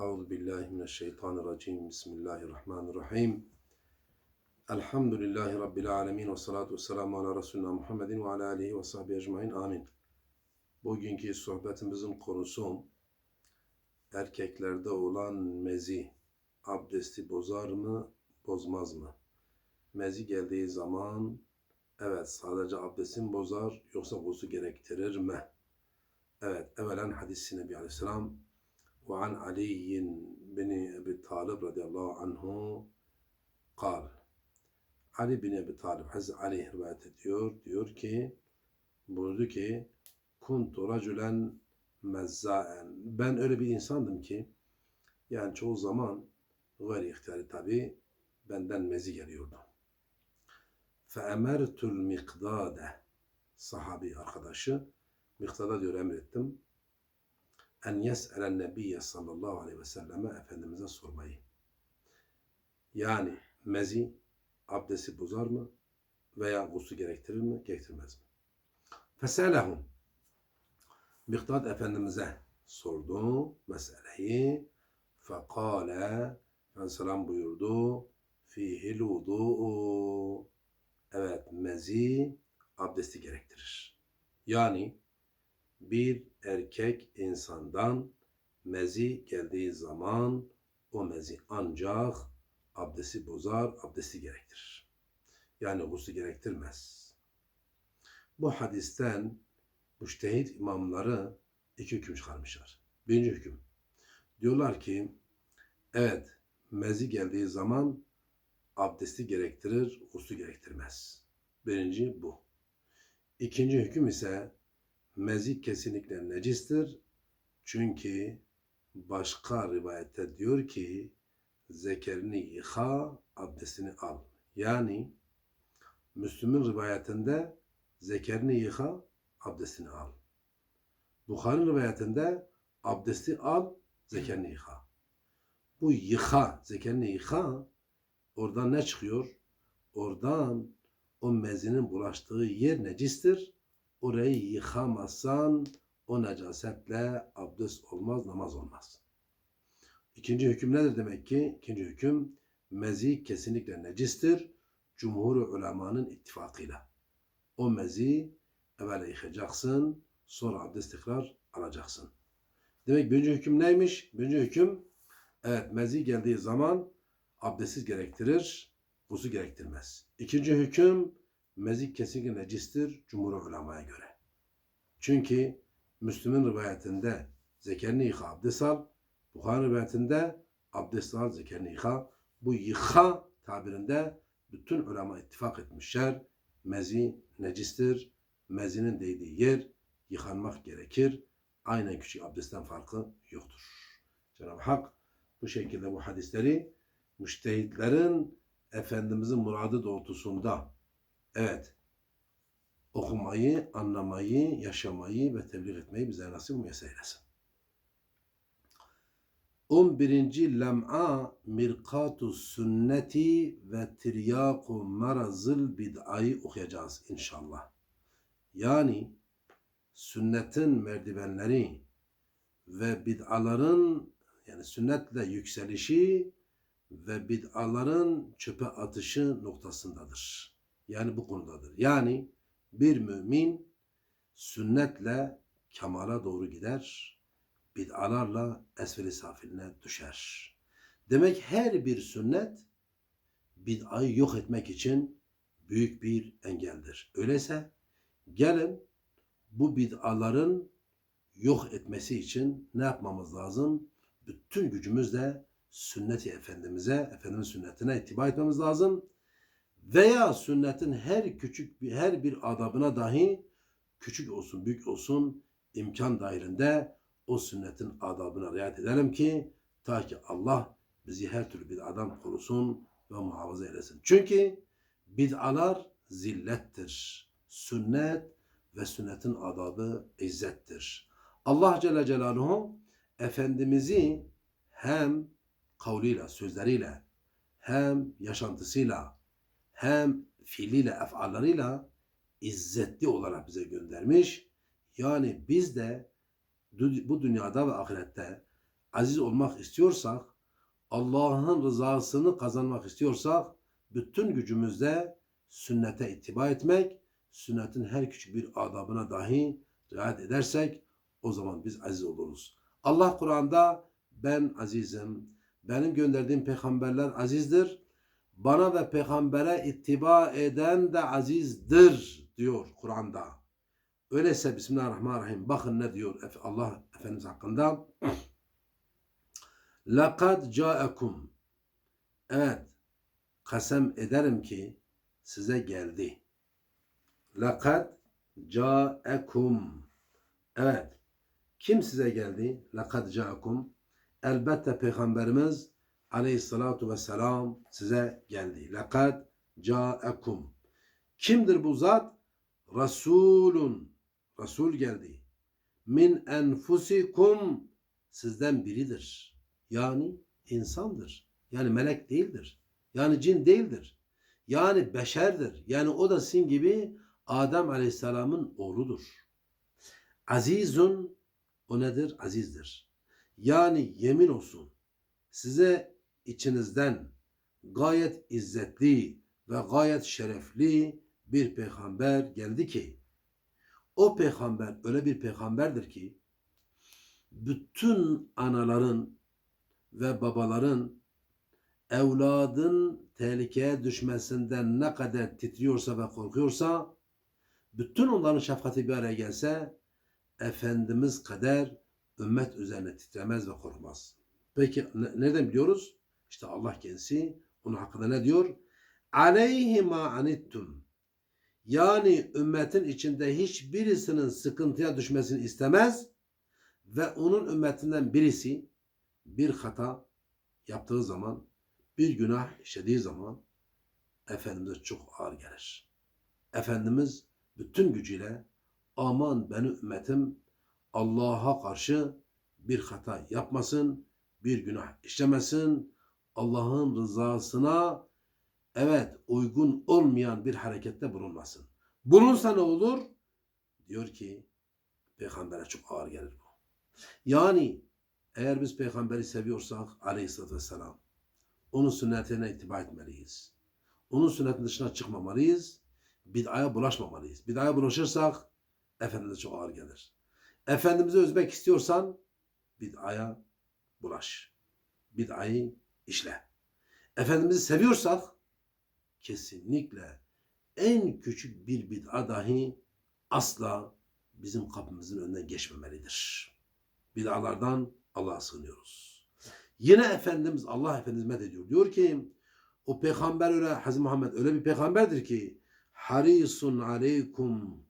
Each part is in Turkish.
Euzu billahi mineşşeytanirracim. Bismillahirrahmanirrahim. Elhamdülillahi Rabbil alemin ve salatu ve selamu ala Resulina Muhammedin ve ala alihi ve sahbihi ecmain. Amin. Bugünkü sohbetimizin konusu erkeklerde olan mezi abdesti bozar mı, bozmaz mı? Mezi geldiği zaman evet sadece abdestin bozar yoksa gusül gerektirir mi? Evet, evvelen hadis-i Nebi Aleyhisselam ve an Ali bin Ebi Talib radıyallahu anhu kal. Ali bin Ebi Talib, Hazreti Ali rivayet ediyor. Diyor ki, buyurdu ki, kuntu raculen mezzaen. Ben öyle bir insandım ki, yani çoğu zaman gayri ihtiyari tabi benden mezi geliyordu. Feemertul mikdade sahabi arkadaşı Miktada diyor emrettim. En yes'elen nebiyye sallallahu aleyhi ve selleme Efendimiz'e sormayı. Yani mezi abdesti bozar mı? Veya gusül gerektirir mi? Gerektirmez mi? Feselehum. Miktat Efendimiz'e sordu meseleyi. Fekale Aleyhisselam buyurdu. Fihil vudu'u. Evet mezi abdesti gerektirir. Yani bir erkek insandan mezi geldiği zaman o mezi ancak abdesti bozar, abdesti gerektirir. Yani gusül gerektirmez. Bu hadisten müştehit imamları iki hüküm çıkarmışlar. Birinci hüküm. Diyorlar ki evet mezi geldiği zaman abdesti gerektirir, gusül gerektirmez. Birinci bu. İkinci hüküm ise mezi kesinlikle necistir. Çünkü başka rivayette diyor ki zekerini yıka, abdestini al. Yani Müslüm'ün rivayetinde zekerini yıka, abdestini al. Bukhari'nin rivayetinde abdesti al, zekerini yıka. Bu yıka, zekerini yıka, oradan ne çıkıyor? Oradan o mezinin bulaştığı yer necistir orayı yıkamazsan o necasetle abdest olmaz, namaz olmaz. İkinci hüküm nedir demek ki? İkinci hüküm mezi kesinlikle necistir. Cumhur ulemanın ittifakıyla. O mezi evvela yıkacaksın, sonra abdest tekrar alacaksın. Demek birinci hüküm neymiş? Birinci hüküm evet mezi geldiği zaman abdestsiz gerektirir, buzu gerektirmez. İkinci hüküm mezi kesinlikle necistir cumhur ulemaya göre. Çünkü Müslüm'ün rivayetinde zekerini yıka abdest al, Bukhari rivayetinde abdest al zekerini yıka. Bu yıka tabirinde bütün ulema ittifak etmişler. Mezi necistir. Mezinin değdiği yer yıkanmak gerekir. Aynen küçük abdestten farkı yoktur. Cenab-ı Hak bu şekilde bu hadisleri müştehitlerin Efendimizin muradı doğrultusunda Evet. Okumayı, anlamayı, yaşamayı ve tebliğ etmeyi bize nasip müyesser eylesin. 11. lem'a mirkatu sünneti ve tiryaku marazıl bid'ayı okuyacağız inşallah. Yani sünnetin merdivenleri ve bid'aların yani sünnetle yükselişi ve bid'aların çöpe atışı noktasındadır. Yani bu konudadır. Yani bir mümin sünnetle kemala doğru gider, bid'alarla esferi safiline düşer. Demek her bir sünnet bid'ayı yok etmek için büyük bir engeldir. Öyleyse gelin bu bid'aların yok etmesi için ne yapmamız lazım? Bütün gücümüzle sünneti Efendimiz'e, Efendimiz sünnetine ittiba etmemiz lazım veya sünnetin her küçük bir her bir adabına dahi küçük olsun büyük olsun imkan dahilinde o sünnetin adabına riayet edelim ki ta ki Allah bizi her türlü bid'adan korusun ve muhafaza eylesin. Çünkü bid'alar zillettir. Sünnet ve sünnetin adabı izzettir. Allah Celle Celaluhu Efendimiz'i hem kavliyle, sözleriyle hem yaşantısıyla hem fiiliyle, efallarıyla izzetli olarak bize göndermiş. Yani biz de bu dünyada ve ahirette aziz olmak istiyorsak, Allah'ın rızasını kazanmak istiyorsak, bütün gücümüzle sünnete ittiba etmek, sünnetin her küçük bir adabına dahi riayet edersek, o zaman biz aziz oluruz. Allah Kur'an'da ben azizim, benim gönderdiğim peygamberler azizdir, bana ve peygambere ittiba eden de azizdir diyor Kur'an'da. Öyleyse Bismillahirrahmanirrahim bakın ne diyor Allah Efendimiz hakkında. Lekad ca'ekum. Evet. Kasem ederim ki size geldi. Lekad ca'ekum. Evet. Kim size geldi? Lekad ca'ekum. Elbette Peygamberimiz aleyhissalatu vesselam size geldi. Lekad ca'ekum. Kimdir bu zat? Resulun. Resul geldi. Min enfusikum. Sizden biridir. Yani insandır. Yani melek değildir. Yani cin değildir. Yani beşerdir. Yani o da sizin gibi Adem Aleyhisselam'ın oğludur. Azizun o nedir? Azizdir. Yani yemin olsun. Size içinizden gayet izzetli ve gayet şerefli bir peygamber geldi ki o peygamber öyle bir peygamberdir ki bütün anaların ve babaların evladın tehlikeye düşmesinden ne kadar titriyorsa ve korkuyorsa bütün onların şefkati bir araya gelse Efendimiz kadar ümmet üzerine titremez ve korkmaz. Peki ne- nereden biliyoruz? İşte Allah kendisi onun hakkında ne diyor? Aleyhi ma anittum. Yani ümmetin içinde hiçbirisinin sıkıntıya düşmesini istemez ve onun ümmetinden birisi bir hata yaptığı zaman, bir günah işlediği zaman Efendimiz çok ağır gelir. Efendimiz bütün gücüyle aman benim ümmetim Allah'a karşı bir hata yapmasın, bir günah işlemesin, Allah'ın rızasına evet uygun olmayan bir harekette bulunmasın. Bulunsa ne olur? Diyor ki peygambere çok ağır gelir bu. Yani eğer biz peygamberi seviyorsak aleyhissalatü vesselam onun sünnetine ittiba etmeliyiz. Onun sünnetin dışına çıkmamalıyız. Bid'aya bulaşmamalıyız. Bid'aya bulaşırsak Efendimiz çok ağır gelir. Efendimiz'i özmek istiyorsan bid'aya bulaş. Bid'ayı işle. Efendimiz'i seviyorsak kesinlikle en küçük bir bid'a dahi asla bizim kapımızın önüne geçmemelidir. Bid'alardan Allah'a sığınıyoruz. Yine Efendimiz Allah Efendimiz ediyor. Diyor ki o peygamber öyle Hazreti Muhammed öyle bir peygamberdir ki harisun aleykum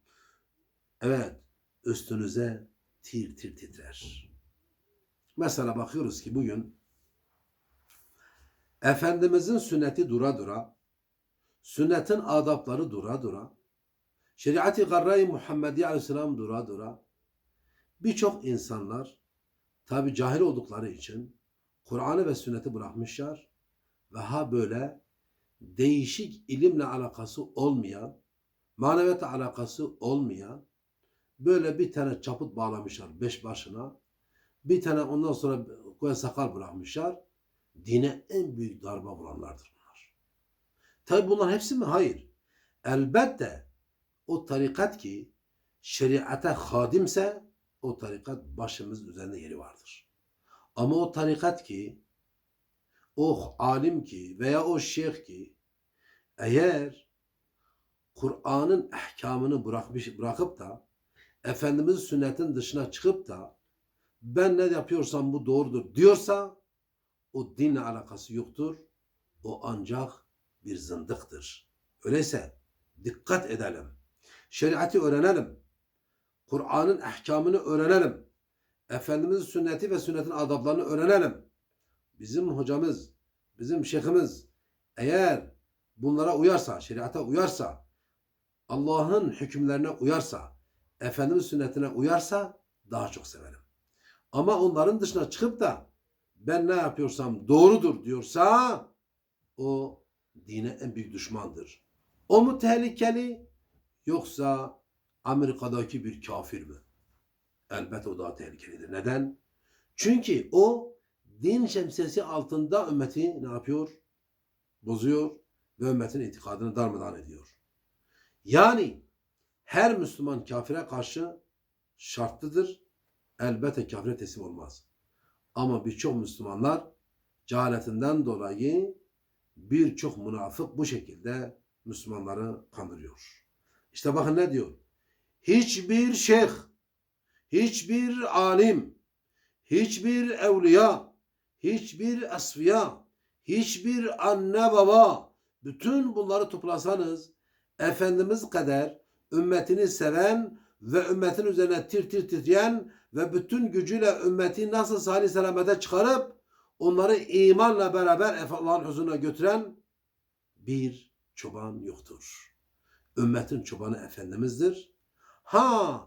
evet üstünüze tir tir titrer. Mesela bakıyoruz ki bugün Efendimizin sünneti dura dura, sünnetin adapları dura dura, şeriat-ı garra-i Muhammediye aleyhisselam dura dura, birçok insanlar tabi cahil oldukları için Kur'an'ı ve sünneti bırakmışlar ve ha böyle değişik ilimle alakası olmayan, maneviyata alakası olmayan böyle bir tane çaput bağlamışlar beş başına. Bir tane ondan sonra koya sakal bırakmışlar. Dine en büyük darbe vuranlardır bunlar. Tabi bunlar hepsi mi? Hayır. Elbette o tarikat ki şeriata hadimse o tarikat başımız üzerinde yeri vardır. Ama o tarikat ki o alim ki veya o şeyh ki eğer Kur'an'ın ehkamını bırakmış, bırakıp da Efendimizin sünnetin dışına çıkıp da ben ne yapıyorsam bu doğrudur diyorsa o dinle alakası yoktur. O ancak bir zındıktır. Öyleyse dikkat edelim. Şeriatı öğrenelim. Kur'an'ın ehkamını öğrenelim. Efendimizin sünneti ve sünnetin adablarını öğrenelim. Bizim hocamız, bizim şeyhimiz eğer bunlara uyarsa, şeriata uyarsa, Allah'ın hükümlerine uyarsa, Efendimiz sünnetine uyarsa daha çok severim. Ama onların dışına çıkıp da ben ne yapıyorsam doğrudur diyorsa o dine en büyük düşmandır. O mu tehlikeli yoksa Amerika'daki bir kafir mi? Elbette o daha tehlikelidir. Neden? Çünkü o din şemsiyesi altında ümmeti ne yapıyor? Bozuyor ve ümmetin itikadını darmadağın ediyor. Yani her Müslüman kafire karşı şartlıdır. Elbette kafire teslim olmaz. Ama birçok Müslümanlar cehaletinden dolayı birçok münafık bu şekilde Müslümanları kandırıyor. İşte bakın ne diyor? Hiçbir şeyh, hiçbir alim, hiçbir evliya, hiçbir asfiya, hiçbir anne baba, bütün bunları toplasanız Efendimiz kadar ümmetini seven ve ümmetin üzerine tir tir titreyen ve bütün gücüyle ümmeti nasıl salih selamete çıkarıp onları imanla beraber Allah'ın huzuruna götüren bir çoban yoktur. Ümmetin çobanı Efendimiz'dir. Ha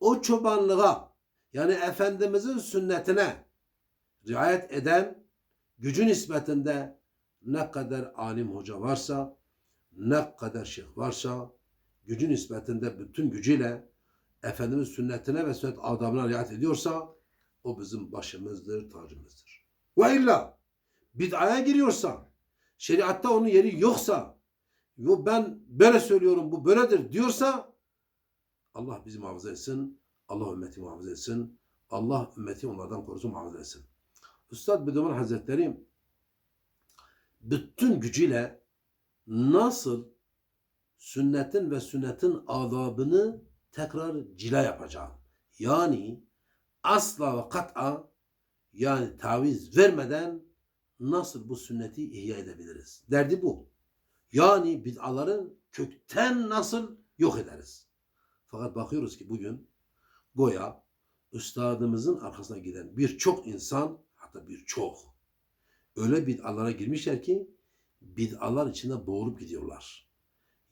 o çobanlığa yani Efendimiz'in sünnetine riayet eden gücü nispetinde ne kadar alim hoca varsa, ne kadar şeyh varsa, gücü nispetinde bütün gücüyle Efendimiz sünnetine ve sünnet adamına riayet ediyorsa o bizim başımızdır, tacımızdır. Ve illa bid'aya giriyorsa, şeriatta onun yeri yoksa, yo ben böyle söylüyorum bu böyledir diyorsa Allah bizi muhafaza etsin, Allah ümmeti muhafaza etsin, Allah ümmeti onlardan korusun muhafaza etsin. Üstad Bediüzzaman Hazretleri bütün gücüyle nasıl sünnetin ve sünnetin adabını tekrar cila yapacağım. Yani asla ve kat'a yani taviz vermeden nasıl bu sünneti ihya edebiliriz? Derdi bu. Yani bid'aları kökten nasıl yok ederiz? Fakat bakıyoruz ki bugün goya üstadımızın arkasına giden birçok insan hatta birçok öyle bid'alara girmişler ki bid'alar içinde boğulup gidiyorlar.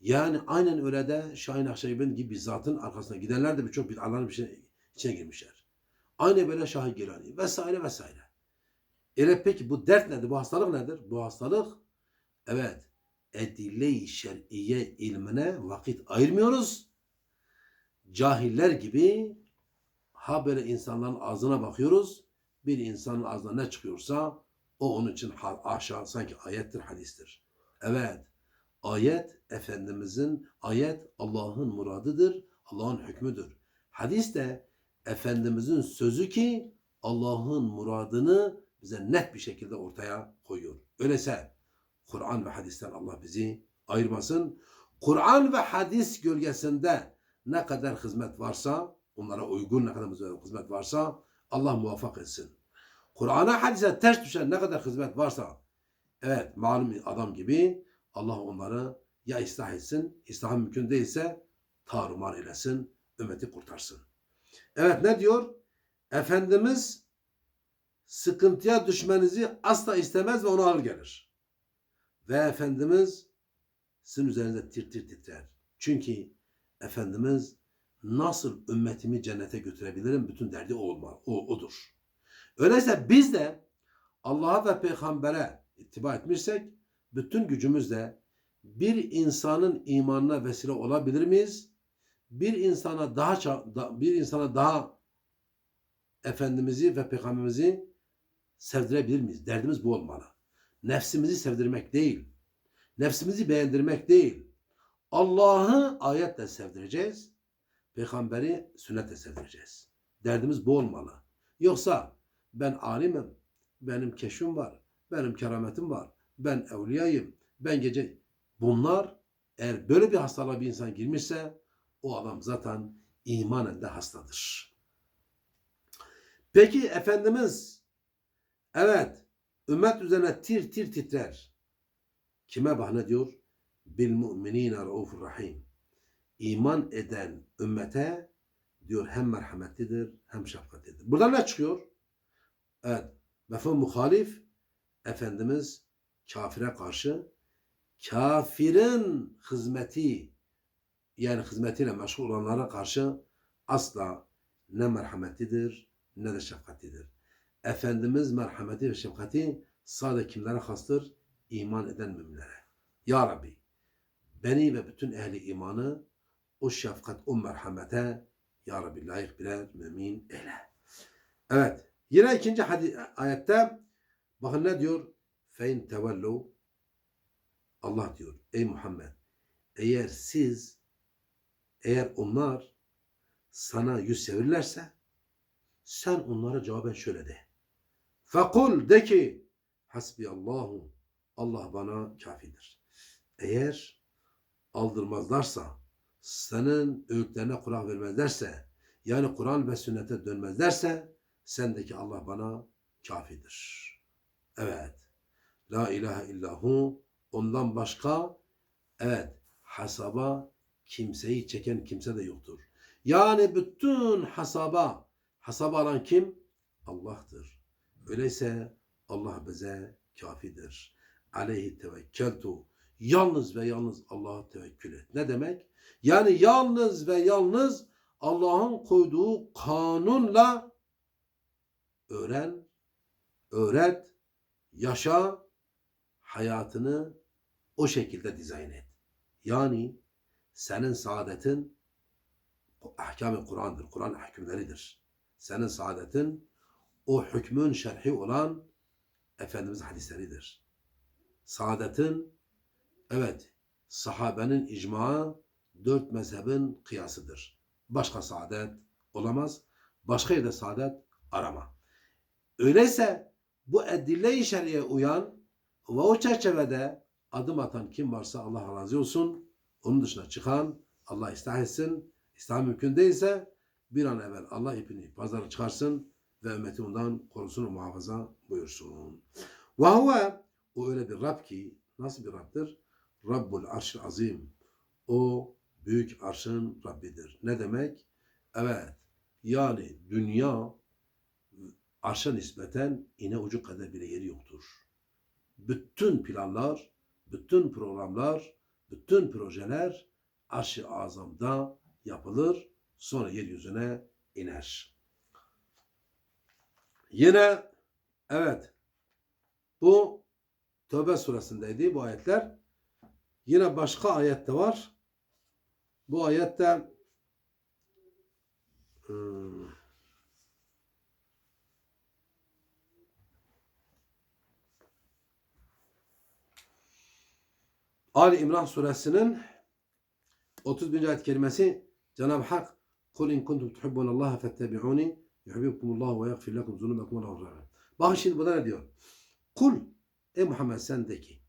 Yani aynen öyle de Şahin Akşeybin gibi zatın arkasına gidenler de birçok bid'aların içine, içine girmişler. Aynı böyle Şahi Gilani vesaire vesaire. Ele peki bu dert nedir? Bu hastalık nedir? Bu hastalık evet edille-i şer'iye ilmine vakit ayırmıyoruz. Cahiller gibi ha böyle insanların ağzına bakıyoruz. Bir insanın ağzına ne çıkıyorsa o onun için aşağı sanki ayettir, hadistir. Evet, ayet Efendimizin, ayet Allah'ın muradıdır, Allah'ın hükmüdür. Hadis de Efendimizin sözü ki Allah'ın muradını bize net bir şekilde ortaya koyuyor. Öyleyse Kur'an ve hadisten Allah bizi ayırmasın. Kur'an ve hadis gölgesinde ne kadar hizmet varsa, onlara uygun ne kadar hizmet varsa Allah muvaffak etsin. Kur'an'a hadise ters düşen ne kadar hizmet varsa evet malum adam gibi Allah onları ya ıslah etsin, ıslah mümkün değilse tarumar eylesin, ümmeti kurtarsın. Evet ne diyor? Efendimiz sıkıntıya düşmenizi asla istemez ve ona ağır gelir. Ve Efendimiz sizin üzerinize tir tir titrer. Çünkü Efendimiz nasıl ümmetimi cennete götürebilirim bütün derdi o olma, o odur. Öyleyse biz de Allah'a ve peygambere ittiba etmişsek bütün gücümüzle bir insanın imanına vesile olabilir miyiz? Bir insana daha bir insana daha efendimizi ve peygamberimizi sevdirebilir miyiz? Derdimiz bu olmalı. Nefsimizi sevdirmek değil. Nefsimizi beğendirmek değil. Allah'ı ayetle sevdireceğiz. Peygamberi sünnetle sevdireceğiz. Derdimiz bu olmalı. Yoksa ben alimim, benim keşfim var, benim kerametim var, ben evliyayım, ben gece... Bunlar eğer böyle bir hastalığa bir insan girmişse o adam zaten imanen de hastadır. Peki Efendimiz evet ümmet üzerine tir tir titrer. Kime bahane diyor? Bil mu'minine raufur rahim. İman eden ümmete diyor hem merhametlidir hem şefkatlidir. Buradan ne çıkıyor? Evet. Mefhum muhalif Efendimiz kafire karşı kafirin hizmeti yani hizmetiyle meşgul olanlara karşı asla ne merhametlidir ne de şefkatlidir. Efendimiz merhameti ve şefkati sadece kimlere hastır? İman eden müminlere. Ya Rabbi beni ve bütün ehli imanı o şefkat, o merhamete Ya Rabbi layık birer mümin eyle. Evet. Yine ikinci ayette bakın ne diyor? Fein tevellu Allah diyor. Ey Muhammed eğer siz eğer onlar sana yüz çevirirlerse sen onlara cevaben şöyle de. Fekul de ki hasbi Allahu Allah bana kafidir. Eğer aldırmazlarsa senin öğütlerine kulak vermezlerse yani Kur'an ve sünnete dönmezlerse sendeki Allah bana kafidir. Evet. La ilahe illahu ondan başka evet hasaba kimseyi çeken kimse de yoktur. Yani bütün hasaba hasaba alan kim? Allah'tır. Öyleyse Allah bize kafidir. Aleyhi tevekkeltu. Yalnız ve yalnız Allah'a tevekkül et. Ne demek? Yani yalnız ve yalnız Allah'ın koyduğu kanunla öğren, öğret, yaşa, hayatını o şekilde dizayn et. Yani senin saadetin ahkam-ı Kur'an'dır. Kur'an hükümleridir. Senin saadetin o hükmün şerhi olan Efendimiz hadisleridir. Saadetin evet sahabenin icmağı dört mezhebin kıyasıdır. Başka saadet olamaz. Başka yerde saadet arama. Öyleyse bu edille-i şer'iye uyan ve o çerçevede adım atan kim varsa Allah razı olsun. Onun dışına çıkan Allah ıslah etsin. İslam mümkün değilse bir an evvel Allah ipini pazara çıkarsın ve ümmeti ondan korusun muhafaza buyursun. Ve huve o öyle bir Rab ki nasıl bir Rab'dır? Rabbul arşil azim. O büyük arşın Rabbidir. Ne demek? Evet. Yani dünya arşa nispeten iğne ucu kadar bile yeri yoktur. Bütün planlar, bütün programlar, bütün projeler arş-ı azamda yapılır. Sonra yeryüzüne iner. Yine evet bu Tövbe suresindeydi bu ayetler. Yine başka ayette var. Bu ayette Ali İmran suresinin 31. ayet kelimesi Cenab-ı Hak Kul in kuntum tuhibbunallaha fettebi'uni yuhibbukumullahu ve yaghfir lekum zunubakum ve rahim. Bakın şimdi burada ne diyor? Kul ey Muhammed sen de ki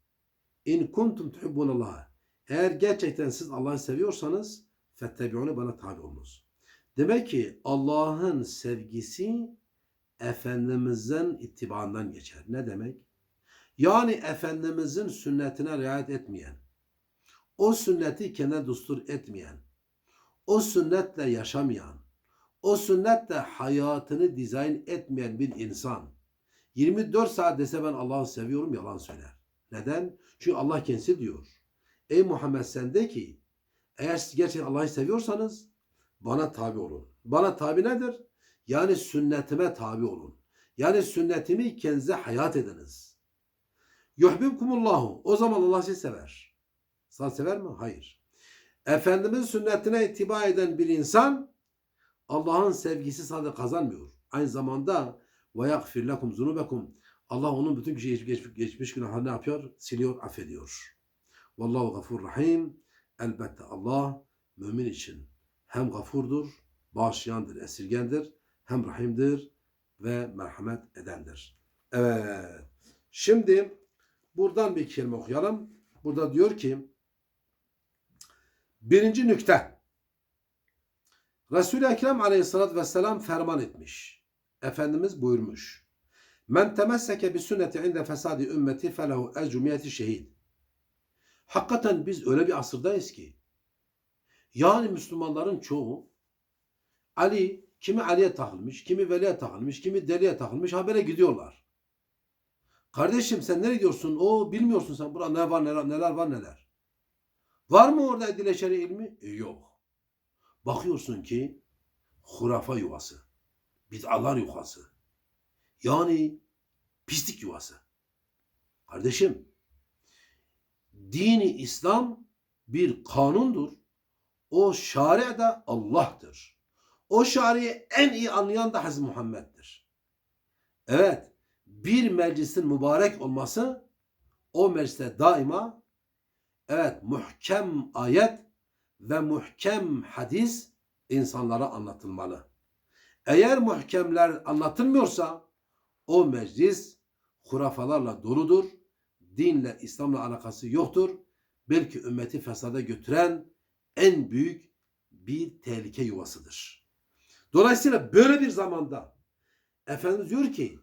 in kuntum tuhibbunallaha eğer gerçekten siz Allah'ı seviyorsanız fettebi'uni bana tabi olunuz. Demek ki Allah'ın sevgisi Efendimiz'in ittibaından geçer. Ne demek? Yani Efendimiz'in sünnetine riayet etmeyen, o sünneti kendine düstur etmeyen, o sünnetle yaşamayan, o sünnetle hayatını dizayn etmeyen bir insan 24 saat dese ben Allah'ı seviyorum yalan söyler. Neden? Çünkü Allah kendisi diyor. Ey Muhammed sen de ki eğer siz gerçekten Allah'ı seviyorsanız bana tabi olun. Bana tabi nedir? Yani sünnetime tabi olun. Yani sünnetimi kendinize hayat ediniz. Yuhbibkumullahu. O zaman Allah sizi sever. Sen sever mi? Hayır. Efendimiz sünnetine itibar eden bir insan Allah'ın sevgisi sadece kazanmıyor. Aynı zamanda ve yagfir lekum zunubekum. Allah onun bütün geçmiş, geçmiş, geçmiş günahlarını ne yapıyor? Siliyor, affediyor. Vallahu gafur rahim. Elbette Allah mümin için hem gafurdur, bağışlayandır, esirgendir, hem rahimdir ve merhamet edendir. Evet. Şimdi buradan bir kelime okuyalım. Burada diyor ki birinci nükte Resul-i Ekrem aleyhissalatü vesselam ferman etmiş. Efendimiz buyurmuş. Men temesseke bi sünneti inde fesadi ümmeti felehu ecru miyeti şehid. Hakikaten biz öyle bir asırdayız ki yani Müslümanların çoğu Ali kimi Ali'ye takılmış, kimi Veli'ye takılmış, kimi Deli'ye takılmış habere gidiyorlar. Kardeşim sen nereye gidiyorsun? O bilmiyorsun sen burada ne var neler, neler var neler. Var mı orada edile şer'i ilmi? E, yok. Bakıyorsun ki hurafa yuvası. Bid'alar yuvası. Yani pislik yuvası. Kardeşim dini İslam bir kanundur. O şari de Allah'tır. O şari'i en iyi anlayan da Hazreti Muhammed'dir. Evet, bir meclisin mübarek olması o mecliste daima evet muhkem ayet ve muhkem hadis insanlara anlatılmalı. Eğer muhkemler anlatılmıyorsa o meclis hurafalarla doludur. Dinle, İslam'la alakası yoktur. Belki ümmeti fesada götüren en büyük bir tehlike yuvasıdır. Dolayısıyla böyle bir zamanda Efendimiz diyor ki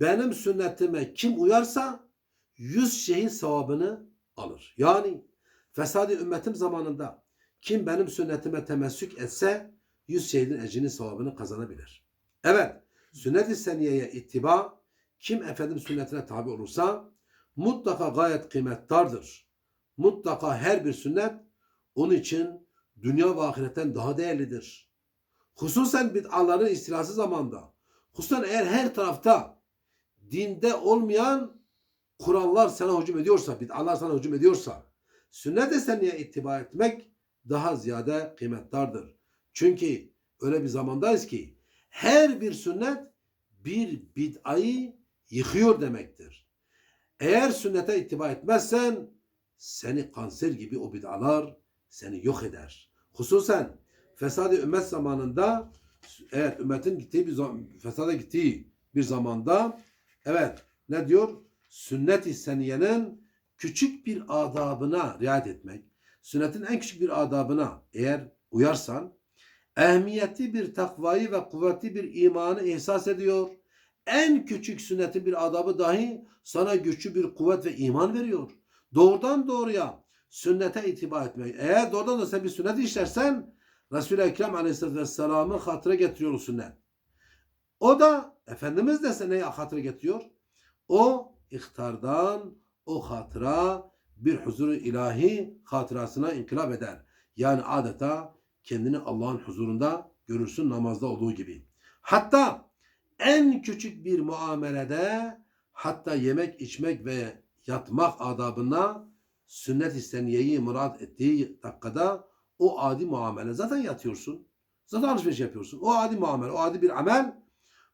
benim sünnetime kim uyarsa yüz şehit sevabını alır. Yani fesadi ümmetim zamanında kim benim sünnetime temessük etse yüz şehidin ecrini sevabını kazanabilir. Evet, sünnet-i seniyeye ittiba kim efendim sünnetine tabi olursa mutlaka gayet kıymettardır. Mutlaka her bir sünnet onun için dünya ve ahiretten daha değerlidir. Hususen bid'aların istilası zamanda. Hususen eğer her tarafta dinde olmayan Kur'anlar sana hücum ediyorsa, bid'alar sana hücum ediyorsa, sünnet-i seniyye ittiba etmek daha ziyade kıymettardır. Çünkü öyle bir zamandayız ki her bir sünnet bir bid'ayı yıkıyor demektir. Eğer sünnete ittiba etmezsen seni kanser gibi o bid'alar seni yok eder. Hususen fesadi ümmet zamanında evet ümmetin gittiği bir fesada gittiği bir zamanda evet ne diyor? Sünnet-i seniyenin küçük bir adabına riayet etmek, sünnetin en küçük bir adabına eğer uyarsan, ehemmiyetli bir takvayı ve kuvvetli bir imanı ihsas ediyor. En küçük sünnetin bir adabı dahi sana güçlü bir kuvvet ve iman veriyor. Doğrudan doğruya sünnete itibar etmek. Eğer doğrudan da sen bir sünnet işlersen Resul-i Ekrem Aleyhisselatü Vesselam'ı hatıra getiriyor sünnet. O da Efendimiz de seni hatıra getiriyor. O ihtardan o hatıra bir huzuru ilahi hatırasına inkılap eder. Yani adeta kendini Allah'ın huzurunda görürsün namazda olduğu gibi. Hatta en küçük bir muamelede hatta yemek içmek ve yatmak adabına sünnet isteniyeyi murat ettiği dakikada o adi muamele zaten yatıyorsun. Zaten alışveriş yapıyorsun. O adi muamele, o adi bir amel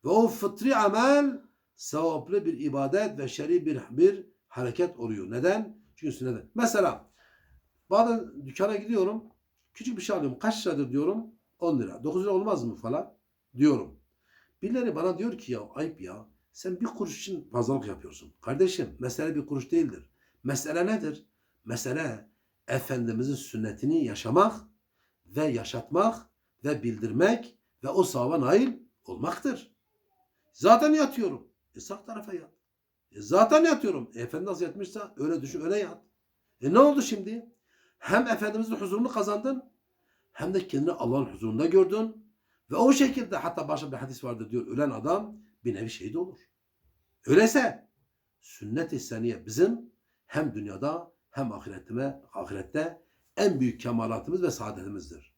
ve o fıtri amel sevaplı bir ibadet ve şer'i bir, bir hareket oluyor. Neden? Çünkü sünnet. Mesela bazen dükkana gidiyorum. Küçük bir şey alıyorum. Kaç liradır diyorum? 10 lira. 9 lira olmaz mı falan? Diyorum. Birileri bana diyor ki ya ayıp ya. Sen bir kuruş için pazarlık yapıyorsun. Kardeşim mesele bir kuruş değildir. Mesele nedir? Mesele Efendimizin sünnetini yaşamak ve yaşatmak ve bildirmek ve o sahaba nail olmaktır. Zaten yatıyorum. E sağ tarafa yat. E zaten yatıyorum. E, Efendi nasıl yatmışsa öyle düşün öyle yat. E ne oldu şimdi? Hem Efendimizin huzurunu kazandın hem de kendini Allah'ın huzurunda gördün. Ve o şekilde hatta başka bir hadis vardır diyor. Ölen adam bir nevi şehit olur. Öyleyse sünnet-i seniye bizim hem dünyada hem ahirette, ahirette en büyük kemalatımız ve saadetimizdir.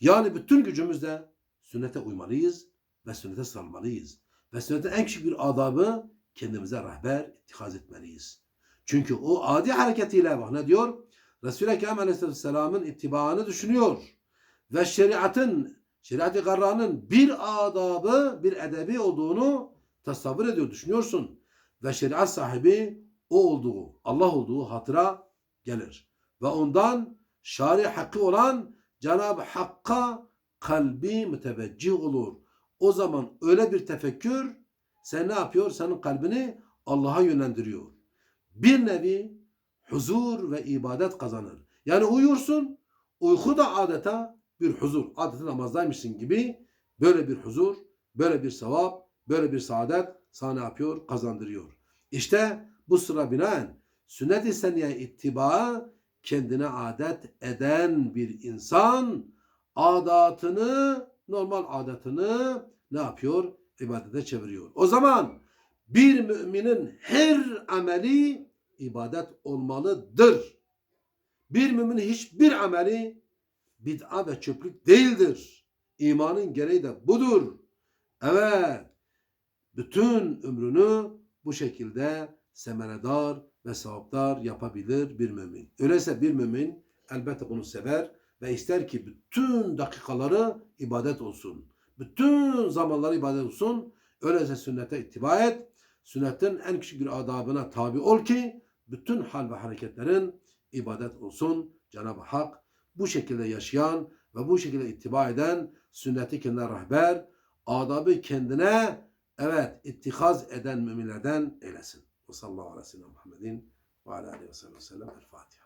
Yani bütün gücümüzle sünnete uymalıyız ve sünnete sarılmalıyız. Ve sünnetin en küçük bir adabı kendimize rehber ittihaz etmeliyiz. Çünkü o adi hareketiyle bak ne diyor? Resul-i Ekrem Aleyhisselam'ın ittibaını düşünüyor. Ve şeriatın, şeriat-ı garranın bir adabı, bir edebi olduğunu tasavvur ediyor, düşünüyorsun. Ve şeriat sahibi o olduğu, Allah olduğu hatıra gelir. Ve ondan şari hakkı olan Cenab-ı Hakk'a kalbi müteveccih olur. O zaman öyle bir tefekkür sen ne yapıyor? Senin kalbini Allah'a yönlendiriyor. Bir nevi huzur ve ibadet kazanır. Yani uyursun, uyku da adeta bir huzur. Adeta namazdaymışsın gibi böyle bir huzur, böyle bir sevap, böyle bir saadet sana yapıyor? Kazandırıyor. İşte bu sıra binaen sünnet-i seniye ittiba kendine adet eden bir insan adatını, normal adatını ne yapıyor? ibadete çeviriyor. O zaman bir müminin her ameli ibadet olmalıdır. Bir müminin hiçbir ameli bid'a ve çöplük değildir. İmanın gereği de budur. Evet, bütün ömrünü bu şekilde semenedar ve sevaplar yapabilir bir mümin. Öyleyse bir mümin elbette bunu sever ve ister ki bütün dakikaları ibadet olsun. Bütün zamanları ibadet olsun. Öyleyse sünnete ittiba et. Sünnetin en küçük bir adabına tabi ol ki bütün hal ve hareketlerin ibadet olsun. Cenab-ı Hak bu şekilde yaşayan ve bu şekilde ittiba eden sünneti kendine rehber, adabı kendine evet ittihaz eden müminlerden eylesin. Ve sallallahu aleyhi ve sellem Muhammedin ve aleyhi ve sellem. El Fatiha.